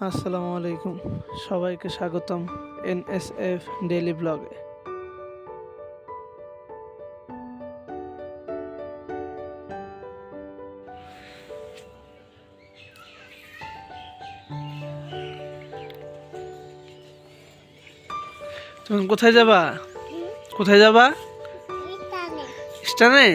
আসসালামু আলাইকুম। সবাইকে স্বাগতম এনএসএফ ডেইলি ব্লগে। তুমি কোথায় যাবা? কোথায় যাবা? স্টানে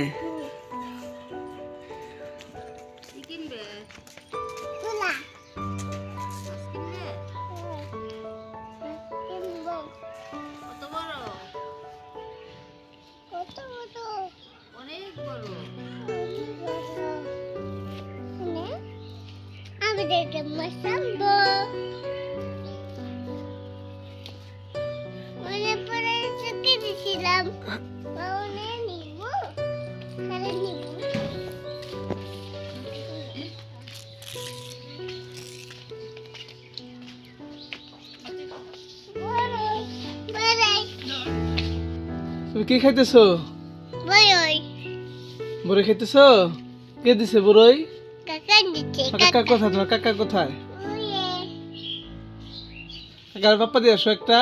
আমি দেখে মশাম্বো মনে পড়ে চুকে দিছিলাম মনে নিব খালি নিব বড়ই বড়ই তুমি কি খাইতেছো বড়ই বড়ই খাইতেছো কে দিছে বড়ই কাকা কোথায় তোমার? কাকা কোথায়? কাকার পাপ্পা দিয়ে আসো একটা।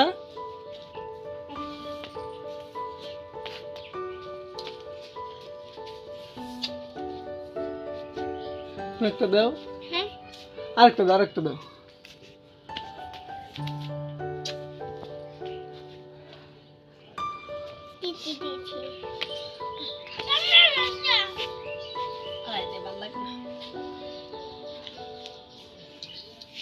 একটা দাও। হ্যাঁ। আরেকটা দাও আরেকটা দাও।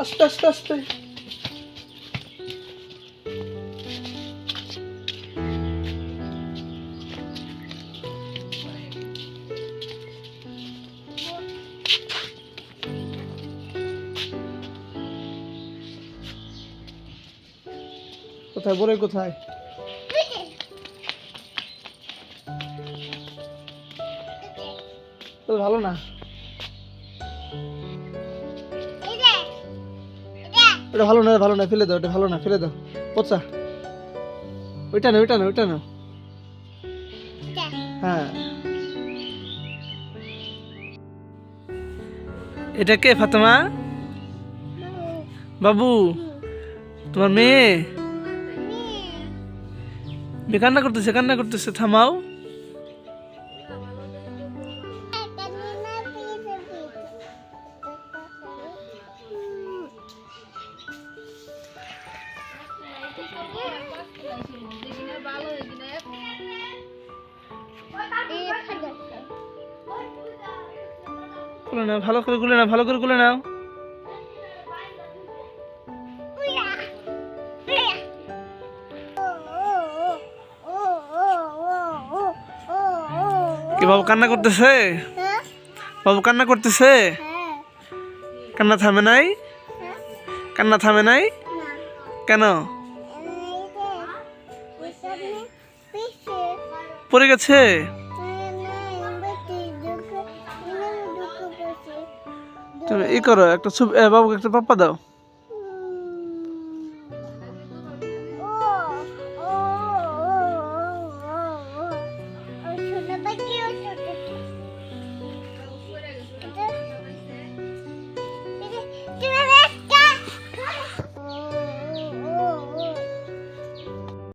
আস্তে আস্তে আস্তে। কোথায়? বড়ই কোথায়? ভালো না? ওটা ভালো না ভালো না ফেলে দাও ওটা ভালো না ফেলে দাও। পচা। ওইটা না ওইটা না ওইটা না হ্যাঁ। এটা কে ফাতেমা? বাবু। তোমার মেয়ে। মেয়ে কান্না করতেছে কান্না করতেছে থামাও। খুলে ভালো করে গুলে নাও, ভালো করে গুলে নাও। বাবু কান্না করতেছে? বাবু কান্না করতেছে? কান্না থামে নাই? কান্না থামে নাই? কেন? পড়ে গেছে? তুমি ই করো একটা বাবুকে একটা পাপ্পা দাও।